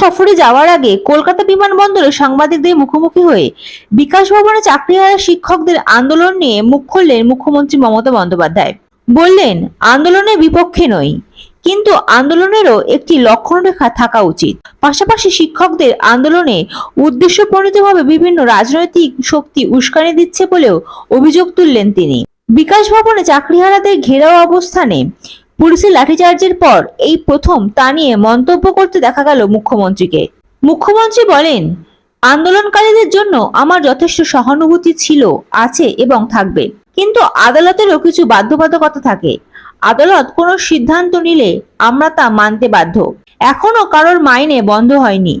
সফরে যাওয়ার আগে কলকাতা বিমানবন্দরে সাংবাদিকদের মুখোমুখি হয়ে বিকাশ ভবনে চাকরিহারা শিক্ষকদের আন্দোলন নিয়ে মুখ খুললেন মুখ্যমন্ত্রী মমতা বন্দ্যোপাধ্যায়। বললেন, আন্দোলনের বিপক্ষে নই, কিন্তু আন্দোলনেরও একটি লক্ষণরেখা থাকা উচিত। পাশাপাশি শিক্ষকদের আন্দোলনে উদ্দেশ্যপ্রণীতভাবে বিভিন্ন রাজনৈতিক শক্তি উস্কানি দিচ্ছে বলেও অভিযোগ তুললেন তিনি। বিকাশ ভবনে চাকরিহারাদের ঘেরাও অবস্থানে পুলিশের লাঠিচার্জের পর এই প্রথম তা নিয়ে মন্তব্য করতে দেখা গেল মুখ্যমন্ত্রীকে। মুখ্যমন্ত্রী বলেন, আন্দোলনকারীদের জন্য আমার যথেষ্ট সহানুভূতি ছিল, আছে এবং থাকবে। কিন্তু আদালতেরও কিছু বাধ্যবাধকতা থাকে। আদালত কোনো সিদ্ধান্ত নিলে আমরা তা মানতে বাধ্য। এখনও কারোর মাইনে বন্ধ হয়নি।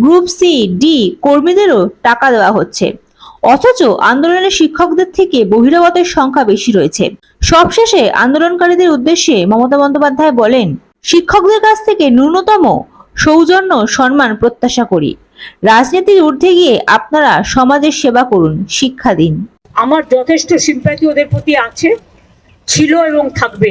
গ্রুপ সি, ডি কর্মীদেরও টাকা দেওয়া হচ্ছে। অথচ আন্দোলনের শিক্ষকদের থেকে বহিরাগতের সংখ্যা বেশি রয়েছে। সবশেষে আন্দোলনকারীদের উদ্দেশ্যে মমতা বন্দ্যোপাধ্যায় বলেন, শিক্ষকদের কাছ থেকে ন্যূনতম সৌজন্য সম্মান প্রত্যাশা করি। রাজনীতির ঊর্ধ্বে গিয়ে আপনারা সমাজের সেবা করুন, শিক্ষা দিন। আমার যথেষ্ট সিম্প্যাথি ওদের প্রতি আছে, ছিল এবং থাকবে।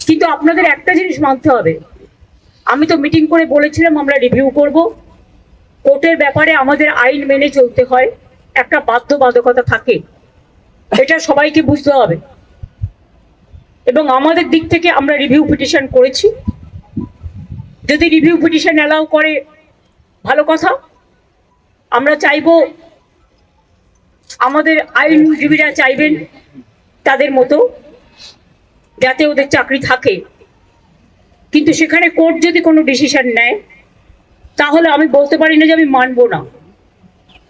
কিন্তু আপনাদের একটা জিনিস মানতে হবে। আমি তো মিটিং করে বলেছিলাম, আমরা রিভিউ করব। কোর্টের ব্যাপারে আমাদের আইন মেনে চলতে হয়, একটা বাধ্যবাধকতা থাকে। এটা সবাইকে বুঝতে হবে। এবং আমাদের দিক থেকে আমরা রিভিউ পিটিশন করেছি। যদি রিভিউ পিটিশন অ্যালাউ করে, ভালো কথা। আমরা চাইব আমাদের আইনজীবীরা চাইবেন তাদের মতো, যাতে ওদের চাকরি থাকে। কিন্তু সেখানে কোর্ট যদি কোনো ডিসিশন নেয় তাহলে আমি বলতে পারি না যে আমি মানবো না।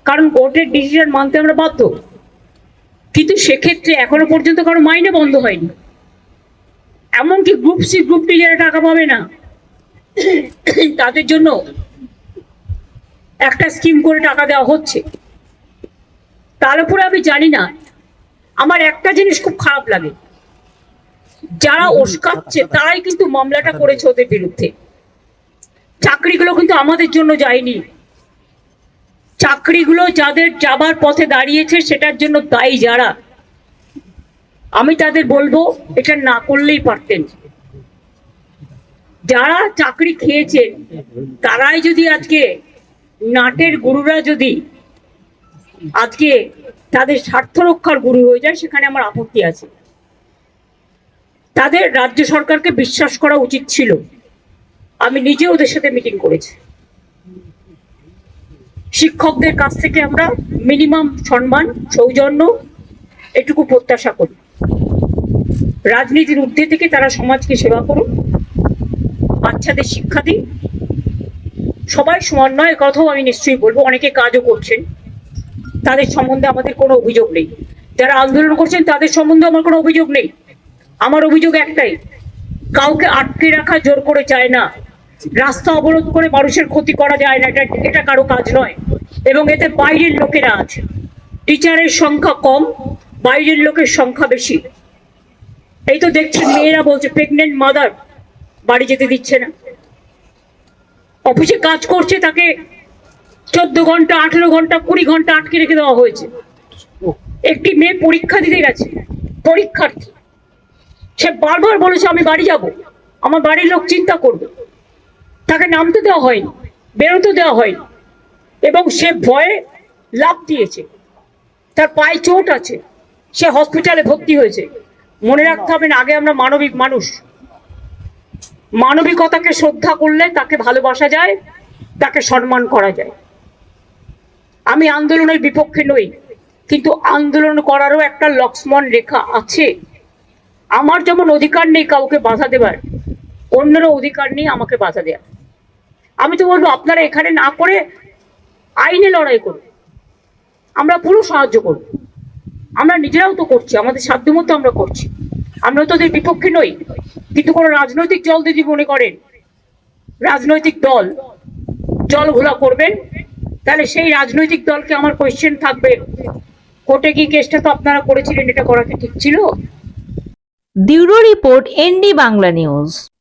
কারণ কোর্টের ডিসিশন মানতে আমরা বাধ্য। কিন্তু সেক্ষেত্রে এখনও পর্যন্ত কারও মাইনে বন্ধ হয়নি। এমনকি গ্রুপ সি গ্রুপ ডি যারা টাকা পাবে না। তাদের জন্য একটা স্কিম করে টাকা দেওয়া হচ্ছে। তার উপরে আমি জানি না। আমার একটা জিনিস খুব খারাপ লাগে। যারা ওস্কাচ্ছে, তারাই কিন্তু মামলাটা করেছে ওদের বিরুদ্ধে। চাকরিগুলো কিন্তু আমাদের জন্য যায়নি। চাকরিগুলো যাদের যাবার পথে দাঁড়িয়েছে, সেটার জন্য দায়ী যারা, আমি তাদের বলব, এটা না করলেই পারতেন। যারা চাকরি খেয়েছেন তারাই যদি আজকে নাটের গুরুরা যদি আজকে তাদের স্বার্থ রক্ষার গুরু হয়ে যায়, সেখানে আমার আপত্তি আছে। তাদের রাজ্য সরকারকে বিশ্বাস করা উচিত ছিল। আমি নিজে ওদের সাথে মিটিং করেছি। শিক্ষকদের কাছ থেকে আমরা মিনিমাম সম্মান, সৌজন্য এটুকু প্রত্যাশা করি। রাজনীতির ঊর্ধ্বে থেকে তারা সমাজকে সেবা করুন বাচ্চাদের শিক্ষা দিন সবাই সমান নয় কথাও আমি নিশ্চয়ই বলব, অনেকে কাজও করছেন। তাদের সম্বন্ধে আমাদের কোনো অভিযোগ নেই। যারা আন্দোলন করছেন, তাদের সম্বন্ধে আমার কোনো অভিযোগ নেই। আমার অভিযোগ একটাই, কাউকে আটকে রাখা জোর করে চায় না। রাস্তা অবরোধ করে মানুষের ক্ষতি করা যায় না, এটা এটা কারও কাজ নয়। এবং এতে বাইরের লোকেরা আছে। টিচারের সংখ্যা কম, বাইরের লোকের সংখ্যা বেশি। এই তো দেখছেন মেয়েরা বলছে প্রেগনেন্ট মাদার বাড়ি যেতে দিচ্ছে না। অফিসে কাজ করছে তাকে চোদ্দ ঘণ্টা, আঠেরো ঘণ্টা, কুড়ি ঘণ্টা আটকে রেখে দেওয়া হয়েছে। একটি মেয়ে পরীক্ষা দিতে গেছে, পরীক্ষার্থী। সে বারবার বলেছে, আমি বাড়ি যাব। আমার বাড়ির লোক চিন্তা করবে। তাকে নামতে দেওয়া হয়নি বেরোতে দেওয়া হয়নি। এবং সে ভয়ে লাভ দিয়েছে। তার পায়ে চোট আছে। সে হসপিটালে ভর্তি হয়েছে। মনে রাখতে হবে না, আগে আমরা মানবিক মানুষ। মানবিকতাকে শ্রদ্ধা করলে তাকে ভালোবাসা যায়, তাকে সম্মান করা যায়। আমি আন্দোলনের বিপক্ষে নই, কিন্তু আন্দোলন করারও একটা লক্ষ্মণ রেখা আছে। আমার যেমন অধিকার নেই কাউকে বাধা দেবার, অন্যেরও অধিকার নেই আমাকে বাধা দেওয়ার আমি তো বলব, আপনারা এখানে না করে আইনে লড়াই করুন। আমরা পুরো সাহায্য করব। আমরা নিজেরাও তো করছি, আমাদের সাধ্যমতো আমরা করছি। আমরা তো ওদের বিপক্ষে নই, কিন্তু কোনো রাজনৈতিক দল যদি মনে করেন, রাজনৈতিক দল, জল ঘোলা করবেন, তাহলে সেই রাজনৈতিক দলকে আমার কোয়েশ্চেন থাকবে, কোর্টে গিয়ে কেসটা তো আপনারা করেছিলেন, এটা করা কি ঠিক ছিল? Bureau report ND Bangla news.